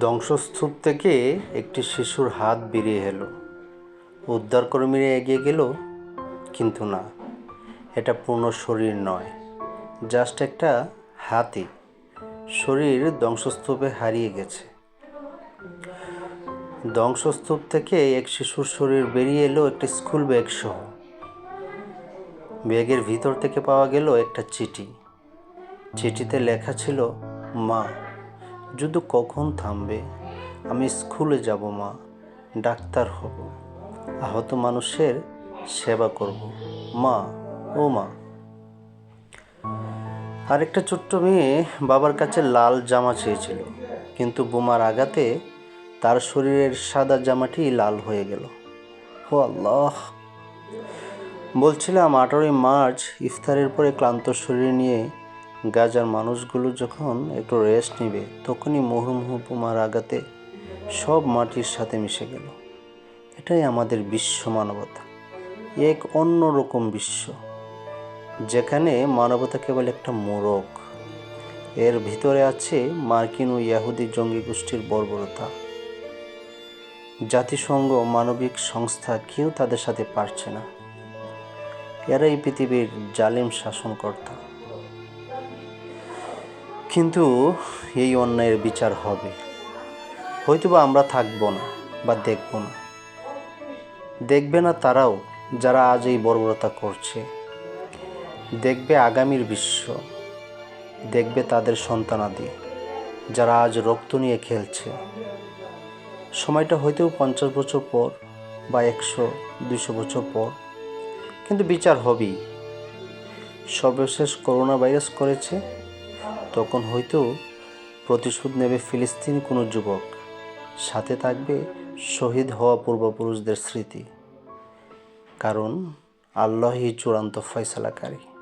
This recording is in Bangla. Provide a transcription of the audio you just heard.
ধ্বংসস্তূপ থেকে একটি শিশুর হাত বেরিয়ে এলো। উদ্ধারকর্মীরা এগিয়ে গেল, কিন্তু না, এটা পূর্ণ শরীর নয় জাস্ট একটা হাতি। শরীর ধ্বংসস্তূপে হারিয়ে গেছে। ধ্বংসস্তূপ থেকে এক শিশুর শরীর বেরিয়ে এলো একটি স্কুল ব্যাগ সহ। ব্যাগের ভিতর থেকে পাওয়া গেল একটা চিঠি। চিঠিতে লেখা ছিল, মা যুদ্ধ কখন থামবে, আমি স্কুলে যাব মা, ডাক্তার হব। আহত মানুষের সেবা করব। মা, ও মা। আরেকটা ছোট্ট মেয়ে বাবার কাছে লাল জামা চেয়েছিল, কিন্তু বোমার আঘাতে তার শরীরের সাদা জামাটি লাল হয়ে গেল। ও আল্লাহ। বলছিলাম, আঠারোই মার্চ ইফতারের পরে ক্লান্ত শরীর নিয়ে গাজার মানুষগুলো যখন একটু রেস্ট নেবে, তখনই মুহুর্মুহু বোমার আঘাতে সব মাটির সাথে মিশে গেল। এটাই আমাদের বিশ্ব মানবতা, এক অন্যরকম বিশ্ব, যেখানে মানবতা কেবল একটা মোড়ক এর ভিতরে আছে মার্কিন ও ইয়াহুদি জঙ্গি গোষ্ঠীর বর্বরতা। জাতিসংঘ মানবিক সংস্থা কেউ তাদের সাথে পারছে না। এরা এই পৃথিবীর জালিম শাসনকর্তা। কিন্তু এই অন্যায়ের বিচার হবে। হয়তোবা আমরা থাকব না বা দেখব না। দেখবে না তারাও যারা আজ এই বর্বরতা করছে। দেখবে আগামীর বিশ্ব। দেখবে তাদের সন্তানাদি যারা আজ রক্ত নিয়ে খেলছে। সময়টা হয়তো পঞ্চাশ বছর পর বা একশো দুশো বছর পর। কিন্তু বিচার হবেই। সর্বশেষ করোনা ভাইরাস করেছে তখন হয়তো প্রতিশোধ নেবে ফিলিস্তিনি কোনো যুবক। সাথে থাকবে শহীদ হওয়া পূর্বপুরুষদের স্মৃতি। কারণ আল্লাহই চূড়ান্ত ফয়সালাকারী।